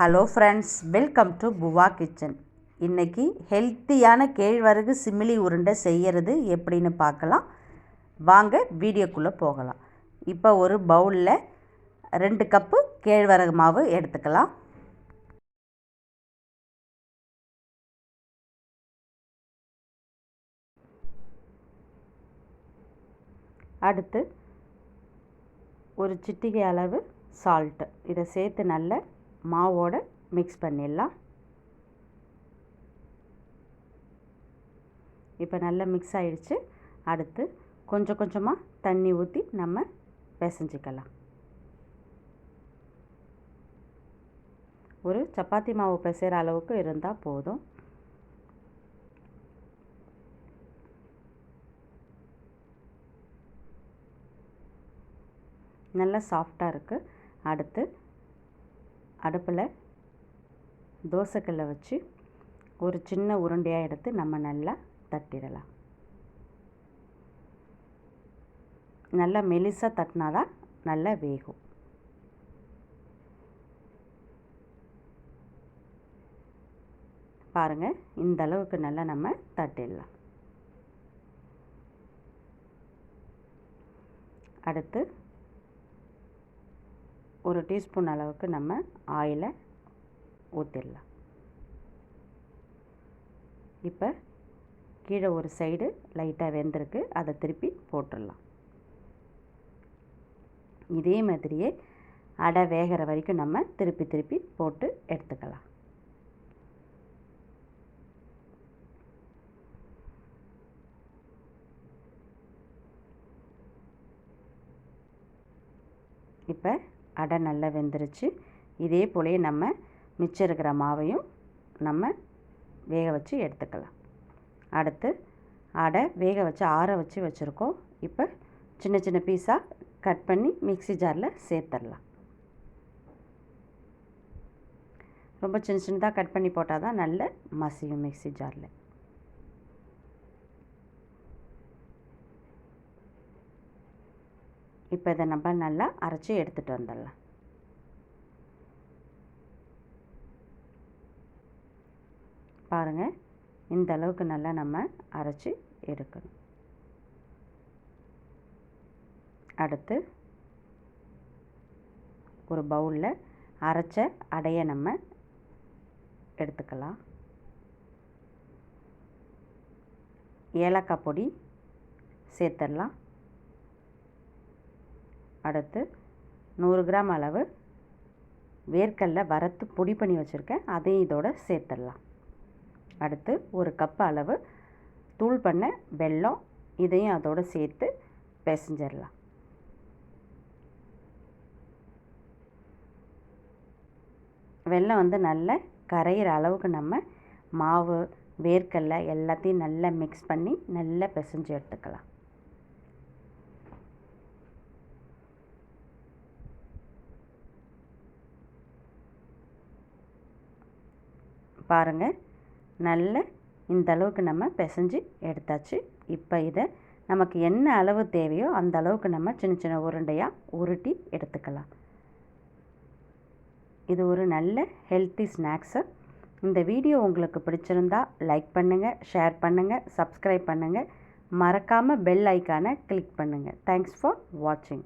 Hello friends welcome to Buva kitchen இன்றைக்கி ஹெல்த்தியான கேழ்வரகு சிமிலி உருண்டை செய்கிறது எப்படின்னு பார்க்கலாம். வாங்க வீடியோக்குள்ளே போகலாம். இப்போ ஒரு பவுலில் ரெண்டு கப்பு கேழ்வரகு மாவு எடுத்துக்கலாம். அடுத்து ஒரு சிட்டிகை அளவு சால்ட்டு இதை சேர்த்து நல்ல மாவோட மிக்ஸ் பண்ணிடலாம். இப்போ நல்லா மிக்ஸ் ஆகிடுச்சு அடுத்து கொஞ்சம் கொஞ்சமாக தண்ணி ஊற்றி நம்ம பிசைஞ்சிக்கலாம். ஒரு சப்பாத்தி மாவு பிசைகிற அளவுக்கு இருந்தால் போதும். நல்லா சாஃப்டாக இருக்குது அடுத்து அடுப்பில் தோசைக்கல்லை வச்சு ஒரு சின்ன உருண்டையாக எடுத்து நம்ம நல்லா தட்டிடலாம். நல்லா மெலிசாக தட்டினா தான் நல்லா வேகும். பாருங்கள் இந்த அளவுக்கு நல்லா நம்ம தட்டிடலாம். அடுத்து ஒரு டீஸ்பூன் அளவுக்கு நம்ம ஆயிலை ஊற்றிடலாம் இப்போ கீழே ஒரு சைடு லைட்டாக வெந்திருக்கு. அதை திருப்பி போட்டுடலாம். இதே மாதிரியே அடை வேகிற வரைக்கும் நம்ம திருப்பி திருப்பி போட்டு எடுத்துக்கலாம். இப்போ அடை நல்லா வெந்துருச்சு. இதே போலேயே நம்ம மிச்சம் இருக்கிற மாவையும் நம்ம வேக வச்சு எடுத்துக்கலாம். அடுத்து அடை வேக வச்சு ஆற வச்சு வச்சுருக்கோம். இப்போ சின்ன சின்ன பீஸாக கட் பண்ணி மிக்சி ஜாரில் சேர்த்துடலாம். ரொம்ப சின்ன சின்னதாக கட் பண்ணி போட்டால் தான் நல்ல மசியும் மிக்சி ஜாரில். இப்போ இதை நம்ம நல்லா அரைச்சி எடுத்துகிட்டு வந்துடலாம். பாருங்கள் இந்த அளவுக்கு நல்லா நம்ம அரைச்சி எடுக்கணும். அடுத்து ஒரு பவுலில் அரைச்ச அடையை நம்ம எடுத்துக்கலாம். ஏலக்காய் பொடி சேர்த்துடலாம். அடுத்து நூறு கிராம் அளவு வேர்க்கடலை வறுத்து பொடி பண்ணி வச்சுருக்கேன். அதையும் இதோட சேர்த்துடலாம். அடுத்து ஒரு கப் அளவு தூள் பண்ண வெல்லம் இதையும் அதோடு சேர்த்து பிசைஞ்சிடலாம். வெல்லம் வந்து நல்ல கரையிற அளவுக்கு நம்ம மாவு வேர்க்கடலை எல்லாத்தையும் நல்லா மிக்ஸ் பண்ணி நல்லா பிசைஞ்சு எடுத்துக்கலாம். பாருங்கள் நல்ல இந்த அளவுக்கு நம்ம பிசைஞ்சு எடுத்தாச்சு. இப்போ இதை நமக்கு என்ன அளவு தேவையோ அந்த அளவுக்கு நம்ம சின்ன சின்ன உருண்டையாக உருட்டி எடுத்துக்கலாம். இது ஒரு நல்ல ஹெல்த்தி ஸ்நாக்ஸு இந்த வீடியோ உங்களுக்கு பிடிச்சிருந்தா லைக் பண்ணுங்கள் ஷேர் பண்ணுங்கள் சப்ஸ்கிரைப் பண்ணுங்கள் மறக்காமல் பெல் ஐக்கானை கிளிக் பண்ணுங்கள் தேங்க்ஸ் ஃபார் வாட்சிங்